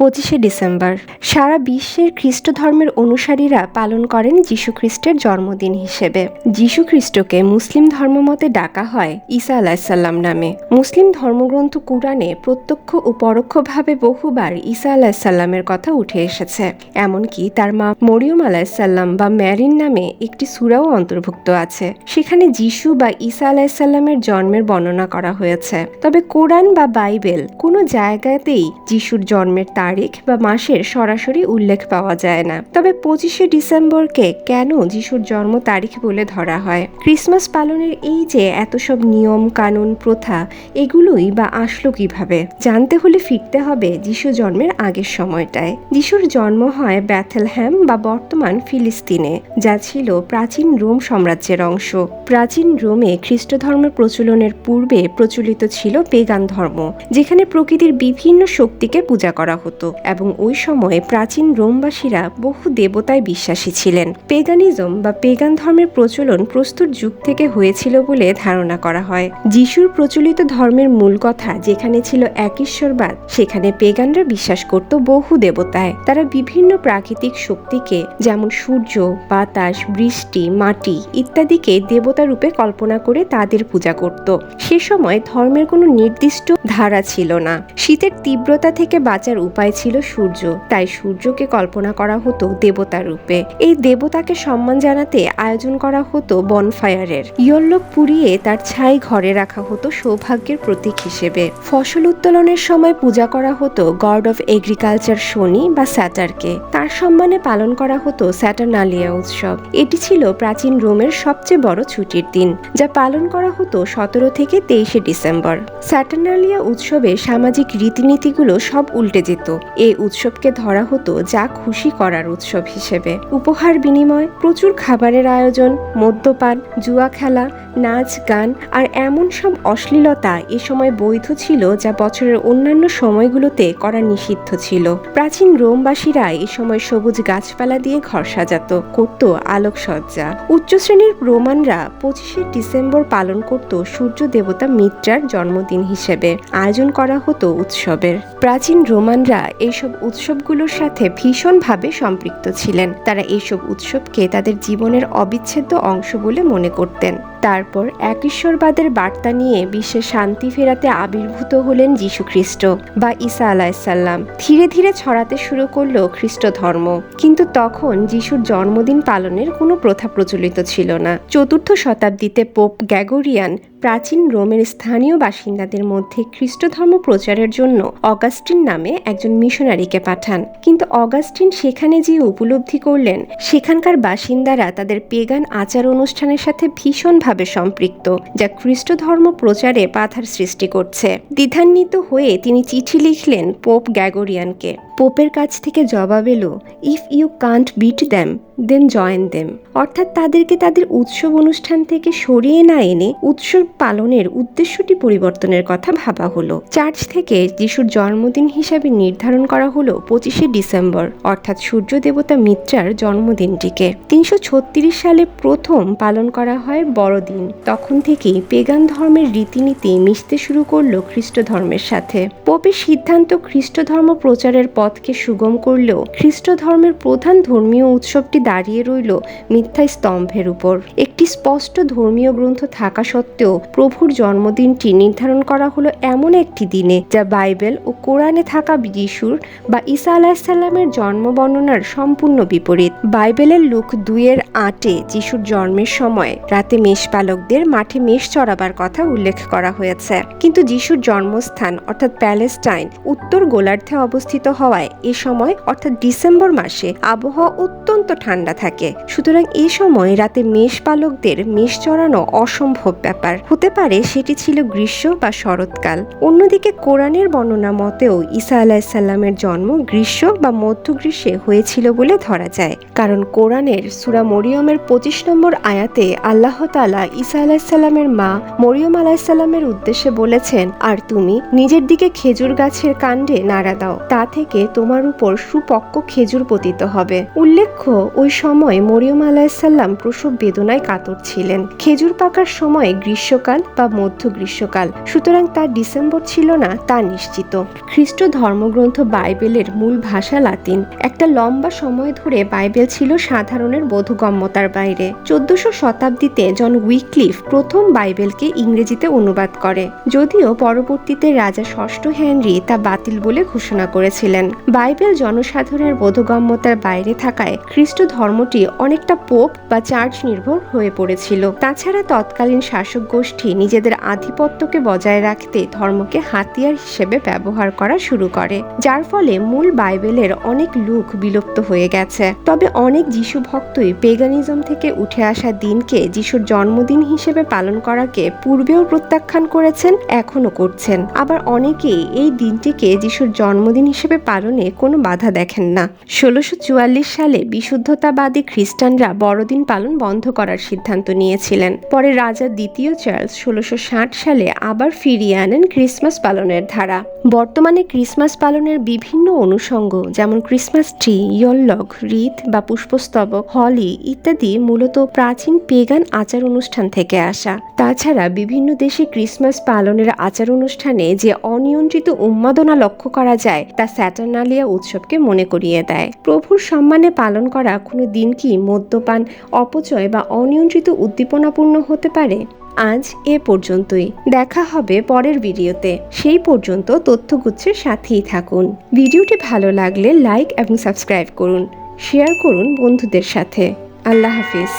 পঁচিশে ডিসেম্বর। সারা বিশ্বের খ্রিস্ট ধর্মের অনুসারীরা পালন করেন যীশু খ্রিস্টের জন্মদিন হিসেবে। যীশু খ্রিস্টকে মুসলিম ধর্মমতে ডাকা হয় ঈসা আলাহিসাল্লাম নামে। মুসলিম ধর্মগ্রন্থ কুরআনে প্রত্যক্ষ ও পরোক্ষভাবে বহুবার ঈসা আলাহিসাল্লামের কথা উঠে এসেছে। এমনকি তার মা মরিয়ম আলাহিসাল্লাম বা ম্যারিন নামে একটি সুরাও অন্তর্ভুক্ত আছে। সেখানে যীশু বা ঈসা আলাহিসাল্লামের জন্মের বর্ণনা করা হয়েছে। তবে কোরআন বা বাইবেল কোনো জায়গাতেই যিশুর জন্মের তারিখ বা মাসের সরাসরি উল্লেখ পাওয়া যায় না। তবে পঁচিশে ডিসেম্বরকে কেন যিশুর জন্ম তারিখ বলে ধরা হয়? ক্রিসমাস পালনের এই যে এত সব নিয়ম, কানুন, প্রথা, এগুলোই বা আসলো কীভাবে? জানতে হলে ফিরতে হবে যিশু জন্মের আগের সময়টায়। যিশুর জন্ম হয় ব্যাথেলহ্যাম বা বর্তমান ফিলিস্তিনে, যা ছিল প্রাচীন রোম সাম্রাজ্যের অংশ। প্রাচীন রোমে খ্রিস্ট ধর্মের প্রচলনের পূর্বে প্রচলিত ছিল পেগান ধর্ম, যেখানে প্রকৃতির বিভিন্ন শক্তিকে পূজা করা হতো। এবং ওই সময়ে প্রাচীন রোমবাসীরা বহু দেবতায় বিশ্বাসী ছিলেন। পেগানিজম বা পেগান ধর্মের প্রচলন প্রস্তুত যুগ থেকে হয়েছিল বলে ধারণা করা হয়। যিশুর প্রচলিত ধর্মের মূল কথা যেখানে ছিল একঈশ্বরবাদ সেখানে পেগানরা বিশ্বাস করত বহু দেবতায়। তারা বিভিন্ন প্রাকৃতিক শক্তিকে যেমন সূর্য, বাতাস, বৃষ্টি, মাটি ইত্যাদিকে দেবতা রূপে কল্পনা করে তাদের পূজা করত। সে সময় ধর্মের কোনো নির্দিষ্ট ধারা ছিল না। শীতের তীব্রতা থেকে বাঁচার উপায় ছিল সূর্য। তাই সূর্যকে কল্পনা করা হতো দেবতা রূপে। এই দেবতাকে সম্মান জানাতে আয়োজন করা হতো বনফায়ারের। ইয়ল্লোক পুড়িয়ে তার ছাই ঘরে রাখা হতো সৌভাগ্যের প্রতীক হিসেবে। ফসল উত্তোলনের সময় পূজা করা হতো গড অফ এগ্রিকালচার শনি বা স্যাটারকে। তার সম্মানে পালন করা হতো স্যাটার্নালিয়া উৎসব। এটি ছিল প্রাচীন রোমের সবচেয়ে বড় ছুটির দিন, যা পালন করা হতো সতেরো থেকে তেইশে ডিসেম্বর। স্যাটার্নালিয়া উৎসবে সামাজিক রীতিনীতিগুলো সব উল্টে যেত। এই উৎসবকে ধরা হতো যা খুশি করার উৎসব হিসেবে। উপহার বিনিময়, প্রচুর খাবারের আয়োজন, মদ্যপান, জুয়া খেলা নাচ, গান আর এমন সব অশ্লীলতা এ সময় বৈধ ছিল যা বছরের অন্যান্য সময়গুলোতে করা নিষিদ্ধ ছিল। প্রাচীন রোমবাসীরা এ সময় সবুজ গাছপালা দিয়ে ঘর সাজাত, করত আলোকসজ্জা। উচ্চ শ্রেণির রোমানরা পঁচিশে ডিসেম্বর পালন করত সূর্য দেবতা মিত্রার জন্মদিন হিসেবে, আয়োজন করা হতো উৎসবের। প্রাচীন রোমানরা এইসব উৎসবগুলোর সাথে ভীষণভাবে সম্পৃক্ত ছিলেন। তারা এইসব উৎসবকে তাদের জীবনের অবিচ্ছেদ্য অংশ বলে মনে করতেন। তারপর একঈশ্বরবাদের বার্তা নিয়ে বিশ্বে শান্তি ফেরাতে আবির্ভূত হলেন যীশু খ্রিস্ট বা ঈসা আলাহিসাল্লাম ধীরে ধীরে ছড়াতে শুরু করল খ্রিস্ট ধর্ম। কিন্তু তখন যিশুর জন্মদিন পালনের কোনো প্রথা প্রচলিত ছিল না। চতুর্থ শতাব্দীতে পোপ গ্যাগোরিয়ান প্রাচীন রোমের স্থানীয় বাসিন্দাদের মধ্যে খ্রিস্ট ধর্ম প্রচারের জন্য অগাস্টিন নামে একজন মিশনারিকে পাঠান। কিন্তু অগাস্টিন সেখানে যেয়ে উপলব্ধি করলেন, সেখানকার বাসিন্দারা তাদের পেগান আচার অনুষ্ঠানের সাথে ভীষণভাবে সম্পৃক্ত, যা খ্রিস্ট ধর্ম প্রচারে বাধার সৃষ্টি করছে। দ্বিধান্বিত হয়ে তিনি চিঠি লিখলেন পোপ গ্যাগোরিয়ানকে। পোপের কাছ থেকে জবাব এলো if you can't beat them then join them অর্থাৎ তাদেরকে তাদের উৎসব অনুষ্ঠান থেকে সরিয়ে না এনে উৎসব পালনের উদ্দেশ্যটি পরিবর্তনের কথা ভাবা হলো। চার্চ থেকে যিশুর জন্মদিন হিসাবে নির্ধারণ করা হলো পঁচিশে ডিসেম্বর, অর্থাৎ সূর্য দেবতা মিত্রার জন্মদিনটিকে। তিনশো ছত্রিশ সালে প্রথম পালন করা হয় বড়দিন। তখন থেকেই পেগান ধর্মের রীতিনীতি মিশতে শুরু করল খ্রিস্ট ধর্মের সাথে। পোপের সিদ্ধান্ত খ্রিস্ট ধর্ম প্রচারের পথকে সুগম করলেও খ্রিস্ট ধর্মের প্রধান ধর্মীয় উৎসবটি দাঁড়িয়ে রইল মিথ্যা স্তম্ভের উপর। একটি স্পষ্ট ধর্মীয় গ্রন্থ থাকা সত্ত্বেও প্রভুর জন্মদিনটি নির্ধারণ করা হলো এমন একটি দিনে, যা বাইবেল ও কোরআনে থাকা যিশুর বা ঈসা আলাহিসাল্লামের জন্ম বর্ণনার সম্পূর্ণ বিপরীত। বাইবেলের লুক দুইয়ের আটে যিশুর জন্মের সময়, রাতে মেষপালকদের মাঠে মেষ চড়াবার কথা উল্লেখ করা হয়েছে। কিন্তু যিশুর জন্মস্থান, অর্থাৎ প্যালেস্টাইন, উত্তর গোলার্ধে অবস্থিত হওয়ায় এ সময়, অর্থাৎ ডিসেম্বর মাসে, আবহাওয়া অত্যন্ত ঠান্ডা থাকে। সুতরাং এ সময় রাতে মেষ পালকদের মেষ চড়ানো অসম্ভব ব্যাপার। হতে পারে সেটি ছিল গ্রীষ্ম বা শরৎকাল। অন্যদিকে কোরআনের বর্ণনা মতেও ঈসা আলাহিসাল্লামের জন্ম গ্রীষ্ম বা মধ্য গ্রীষ্মে হয়েছিল বলে ধরা যায়। কারণ কোরআনের সুরা মরিয়মের পঁচিশ নম্বর আয়াতে আল্লাহ তালা ঈসা আলাহিসাল্লামের মা মরিয়ম আলাহিসাল্লামের উদ্দেশ্যে বলেছেন, আর তুমি নিজের দিকে খেজুর গাছের কাণ্ডে নাড়া দাও। তা থেকে তোমার উপর সুপক্ক খেজুর পতিত হবে। উল্লেখ্য, ওই সময় মরিয়ম আলাহিসাল্লাম প্রসব বেদনায় কাতর ছিলেন। খেজুর পাকার সময় গ্রীষ্মকাল বা মধ্য গ্রীষ্মকাল, সুতরাং তার ডিসেম্বর ছিল না, তা নিশ্চিত। খ্রিস্ট ধর্মগ্রন্থ বাইবেলের মূল ভাষা লাতিন। একটা লম্বা সময় ধরে বাইবেল ছিল সাধারণের বোধগম্যতার বাইরে। চোদ্দশো শতাব্দীতে জন উইকলিফ প্রথম বাইবেলকে ইংরেজিতে অনুবাদ করে, যদিও পরবর্তীতে রাজা ষষ্ঠ হেনরি তা বাতিল বলে ঘোষণা করেছিলেন। বাইবেল জনসাধারণের বোধগম্যতার বাইরে থাকায় খ্রিস্ট ধর্মটি অনেকটা পোপ বা চার্চ নির্ভর হয়ে পড়েছিল। তাছাড়া তৎকালীন শাসক গোষ্ঠী নিজেদের আধিপত্যকে বজায় রাখতে ধর্মকে হাতিয়ার হিসেবে ব্যবহার করা শুরু করে, যার ফলে মূল বাইবেলের অনেক লুক বিলুপ্ত হয়ে গেছে। তবে অনেক যিশু ভক্তই পেগানিজম থেকে উঠে আসা দিনকে যিশুর জন্মদিন হিসেবে পালন করাকে পূর্বেও প্রত্যাখ্যান করেছেন এখনও করছেন। আবার অনেকেই এই দিনটিকে যিশুর জন্মদিন হিসেবে পালনে কোনো বাধা দেখেন না। ষোলোশো সালে বিশুদ্ধতাবাদী খ্রিস্টানরা বড়দিন পালন বন্ধ করার সিদ্ধান্ত নিয়েছিলেন। পরে রাজা দ্বিতীয় চার্লস ষোলোশো সালে আবার ফিরিয়ে আনেন ক্রিসমাস পালনের ধারা। বর্তমানে ক্রিসমাস পালনের বিভিন্ন অনুষঙ্গ যেমন ক্রিসমাস ট্রি ইয়ল্লক রীত বা পুষ্পস্তবক, হলি ইত্যাদি মূলত প্রাচীন পেগান আচার অনুষ্ঠান থেকে আসা। তাছাড়া বিভিন্ন দেশে ক্রিসমাস পালনের আচার অনুষ্ঠানে যে অনিয়ন্ত্রিত উন্মাদনা লক্ষ্য করা যায় তা স্যাটার্নালিয়া উৎসবকে মনে করিয়ে দেয়। প্রভুর সম্মানে পালন করা কোনো দিন কি মদ্যপান, অপচয় বা অনিয়ন্ত্রিত উদ্দীপনাপূর্ণ হতে পারে? আজ এ পর্যন্তই। দেখা হবে পরের ভিডিওতে। সেই পর্যন্ত তথ্যগুচ্ছের সাথেই থাকুন। ভিডিওটি ভালো লাগলে লাইক এবং সাবস্ক্রাইব করুন। শেয়ার করুন বন্ধুদের সাথে। আল্লাহ হাফিজ।